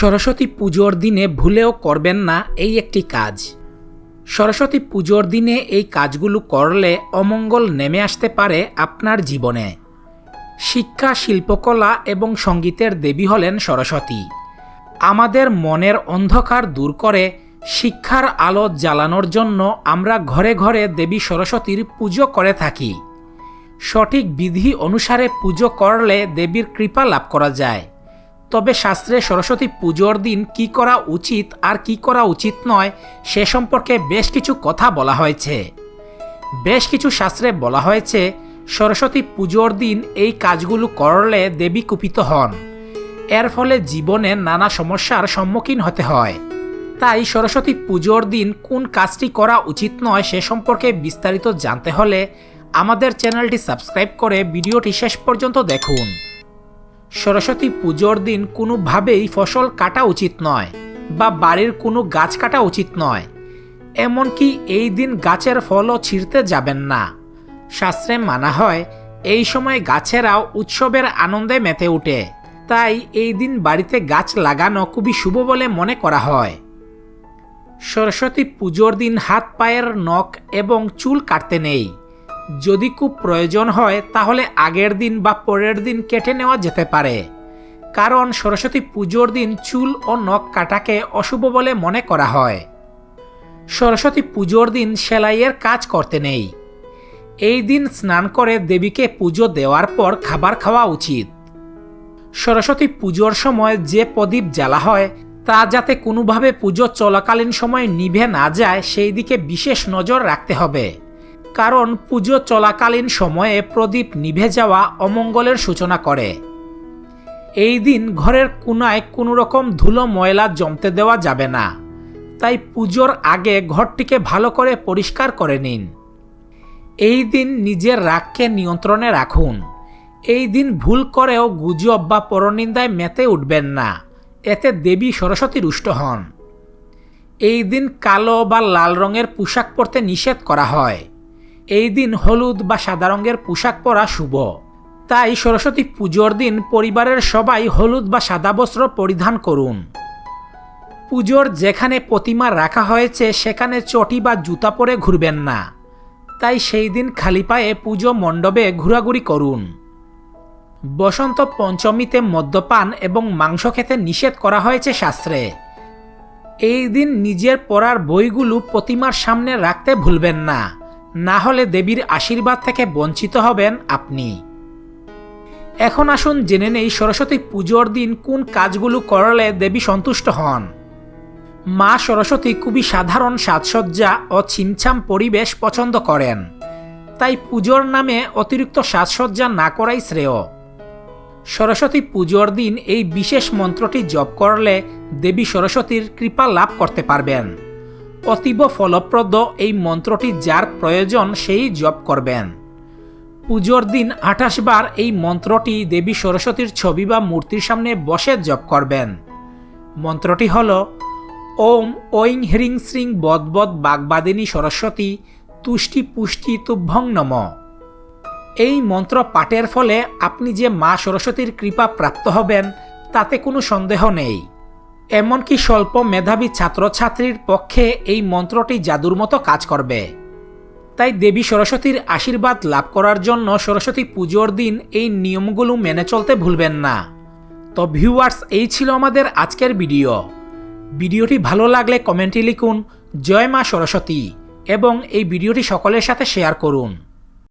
সরস্বতী পুজোর দিনে ভুলেও করবেন না এই একটি কাজ। সরস্বতী পুজোর দিনে এই কাজগুলো করলে অমঙ্গল নেমে আসতে পারে আপনার জীবনে। শিক্ষা, শিল্পকলা এবং সঙ্গীতের দেবী হলেন সরস্বতী। আমাদের মনের অন্ধকার দূর করে শিক্ষার আলো জ্বালানোর জন্য আমরা ঘরে ঘরে দেবী সরস্বতীর পুজো করে থাকি। সঠিক বিধি অনুসারে পুজো করলে দেবীর কৃপা লাভ করা যায়। তবে শাস্ত্রে সরস্বতী পুজোর দিন কি করা উচিত আর কি করা উচিত নয়, সে সম্পর্কে বেশ কিছু কথা বলা হয়েছে। বেশ কিছু শাস্ত্রে বলা হয়েছে, সরস্বতী পুজোর দিন এই কাজগুলো করলে দেবী কুপিত হন। এর ফলে জীবনে নানা সমস্যার সম্মুখীন হতে হয়। তাই সরস্বতী পুজোর দিন কোন কাজটি করা উচিত নয়, সে সম্পর্কে বিস্তারিত জানতে হলে আমাদের চ্যানেলটি সাবস্ক্রাইব করে ভিডিওটি শেষ পর্যন্ত দেখুন। সরস্বতী পুজোর দিন কোনোভাবেই ফসল কাটা উচিত নয় বা বাড়ির কোনো গাছ কাটা উচিত নয়। এমনকি এই দিন গাছের ফলও ছিঁড়তে যাবেন না। শাস্ত্রে মানা হয়, এই সময় গাছেরাও উৎসবের আনন্দে মেতে ওঠে তাই এই দিন বাড়িতে গাছ লাগানো খুবই শুভ বলে মনে করা হয়। সরস্বতী পুজোর দিন হাত পায়ের নখ এবং চুল কাটতে নেই। যদি খুব প্রয়োজন হয়, তাহলে আগের দিন বা পরের দিন কেটে নেওয়া যেতে পারে। কারণ সরস্বতী পুজোর দিন চুল ও নখ কাটাকে অশুভ বলে মনে করা হয়। সরস্বতী পুজোর দিন সেলাইয়ের কাজ করতে নেই। এই দিন স্নান করে দেবীকে পুজো দেওয়ার পর খাবার খাওয়া উচিত। সরস্বতী পুজোর সময় যে প্রদীপ জ্বালা হয়, তা যাতে কোনোভাবে পুজো চলাকালীন সময় নিভে না যায়, সেই দিকে বিশেষ নজর রাখতে হবে। কারণ পুজো চলাকালীন সময়ে প্রদীপ নিভে যাওয়া অমঙ্গলের সূচনা করে। এই দিন ঘরের কোনায় কোনো রকম ধুলো ময়লা জমতে দেওয়া যাবে না। তাই পুজোর আগে ঘরটিকে ভালো করে পরিষ্কার করে নিন। এই দিন নিজের রাগকে নিয়ন্ত্রণে রাখুন। এই দিন ভুল করেও গুজব বা পরনিন্দায় মেতে উঠবেন না। এতে দেবী সরস্বতী রুষ্ট হন। এই দিন কালো বা লাল রঙের পোশাক পরতে নিষেধ করা হয়। এই দিন হলুদ বা সাদা রঙের পোশাক পরা শুভ। তাই সরস্বতী পুজোর দিন পরিবারের সবাই হলুদ বা সাদা বস্ত্র পরিধান করুন। পুজোর যেখানে প্রতিমা রাখা হয়েছে, সেখানে চটি বা জুতা পরে ঘুরবেন না। তাই সেই দিন খালি পায়ে পুজো মণ্ডপে ঘোরাঘুরি করুন। বসন্ত পঞ্চমীতে মদ্যপান এবং মাংস খেতে নিষেধ করা হয়েছে শাস্ত্রে। এই দিন নিজের পড়ার বইগুলো প্রতিমার সামনে রাখতে ভুলবেন না। না হলে দেবীর আশীর্বাদ থেকে বঞ্চিত হবেন আপনি। এখন আসুন জেনে নেই সরস্বতী পুজোর দিন কোন কাজগুলো করলে দেবী সন্তুষ্ট হন। মা সরস্বতী খুবই সাধারণ সাজসজ্জা ও ছিমছাম পরিবেশ পছন্দ করেন। তাই পুজোর নামে অতিরিক্ত সাজসজ্জা না করাই শ্রেয়। সরস্বতী পুজোর দিন এই বিশেষ মন্ত্রটি জপ করলে দেবী সরস্বতীর কৃপা লাভ করতে পারবেন। অতীব ফলপ্রদ এই মন্ত্রটি যার প্রয়োজন সেই জপ করবেন। পুজোর দিন আঠাশ বার এই মন্ত্রটি দেবী সরস্বতীর ছবি বা মূর্তির সামনে বসে জপ করবেন। মন্ত্রটি হল, ওম ঐং হ্রিং শ্রিং বদবদ বাগবাদিনী সরস্বতী তুষ্টি পুষ্টি তুভ্যং নম। এই মন্ত্র পাঠের ফলে আপনি যে মা সরস্বতীর কৃপা প্রাপ্ত হবেন, তাতে কোনো সন্দেহ নেই। এমনকি স্বল্প মেধাবী ছাত্রছাত্রীর পক্ষে এই মন্ত্রটি জাদুর মতো কাজ করবে। তাই দেবী সরস্বতীর আশীর্বাদ লাভ করার জন্য সরস্বতী পুজোর দিন এই নিয়মগুলো মেনে চলতে ভুলবেন না। তো ভিউয়ার্স, এই ছিল আমাদের আজকের ভিডিও। ভিডিওটি ভালো লাগলে কমেন্টে লিখুন, জয় মা সরস্বতী এবং এই ভিডিওটি সকলের সাথে শেয়ার করুন।